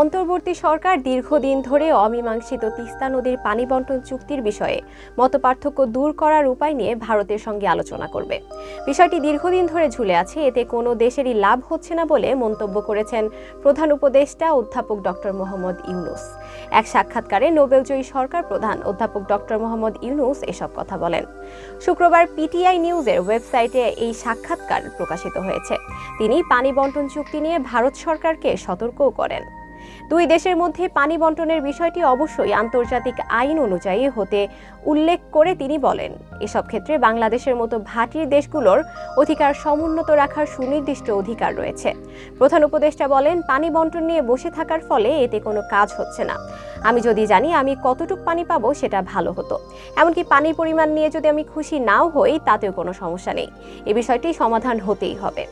অন্তর্বর্তী সরকার দীর্ঘদিন ধরে অমীমাংসিত তিস্তা নদীর পানি বন্টন চুক্তির বিষয়ে মতপার্থক্য দূর করার উপায় নিয়ে ভারতের সঙ্গে আলোচনা করবে। বিষয়টি দীর্ঘদিন ধরে ঝুলে আছে, এতে কোনো দেশেরই লাভ হচ্ছে না বলে মন্তব্য করেছেন প্রধান উপদেষ্টা অধ্যাপক ডক্টর মোহাম্মদ ইউনুস। এক সাক্ষাৎকারে নোবেলজয়ী সরকার প্রধান অধ্যাপক ডক্টর মোহাম্মদ ইউনুস এসব কথা বলেন। শুক্রবার পিটিআই নিউজের ওয়েবসাইটে এই সাক্ষাৎকার প্রকাশিত হয়েছে। তিনি পানি বন্টন চুক্তি নিয়ে ভারত সরকারকে সতর্কও করেন। দুই দেশের মধ্যে পানি বন্টনের বিষয়টি অবশ্যই আন্তর্জাতিক আইন অনুযায়ী হতে উল্লেখ করে তিনি বলেন, এসব ক্ষেত্রে বাংলাদেশের মতো ভাটির দেশগুলোর অধিকার সমুন্নত রাখার সুনির্দিষ্ট অধিকার রয়েছে। প্রধান উপদেষ্টা বলেন, পানি বন্টন নিয়ে বসে থাকার ফলে এতে কোনো কাজ হচ্ছে না। আমি যদি জানি আমি কতটুক পানি পাবো সেটা ভালো হতো। এমনকি পানির পরিমাণ নিয়ে যদি আমি খুশি নাও হই, তাতেও কোনো সমস্যা নেই। এ বিষয়টি সমাধান হতেই হবে।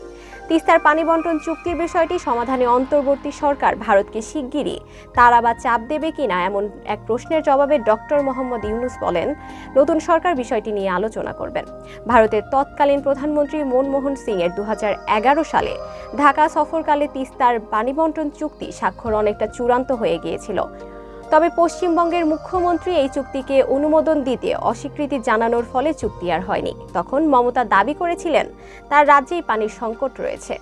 তিস্তার পানি বন্টন চুক্তির বিষয়টি সমাধানে অন্তর্বর্তী সরকার ভারতকে শিগগিরই। তারা বা চাপ দেবে কিনা এমন এক প্রশ্নের জবাবে ডক্টর মোহাম্মদ ইউনুস বলেন, নতুন সরকার বিষয়টি নিয়ে আলোচনা করবেন। ভারতের তৎকালীন প্রধানমন্ত্রী মনমোহন সিং এর দু হাজার এগারো সালে ঢাকা সফরকালে তিস্তার পানি বন্টন চুক্তি স্বাক্ষর অনেকটা চূড়ান্ত হয়ে গিয়েছিল। তবে পশ্চিমবঙ্গের মুখ্যমন্ত্রী এই চুক্তিকে অনুমোদন দিতে অস্বীকৃতি জানানোর ফলে চুক্তি আর হয়নি। তখন মমতা দাবি করেছিলেন, তার রাজ্যেই পানির সংকট রয়েছে।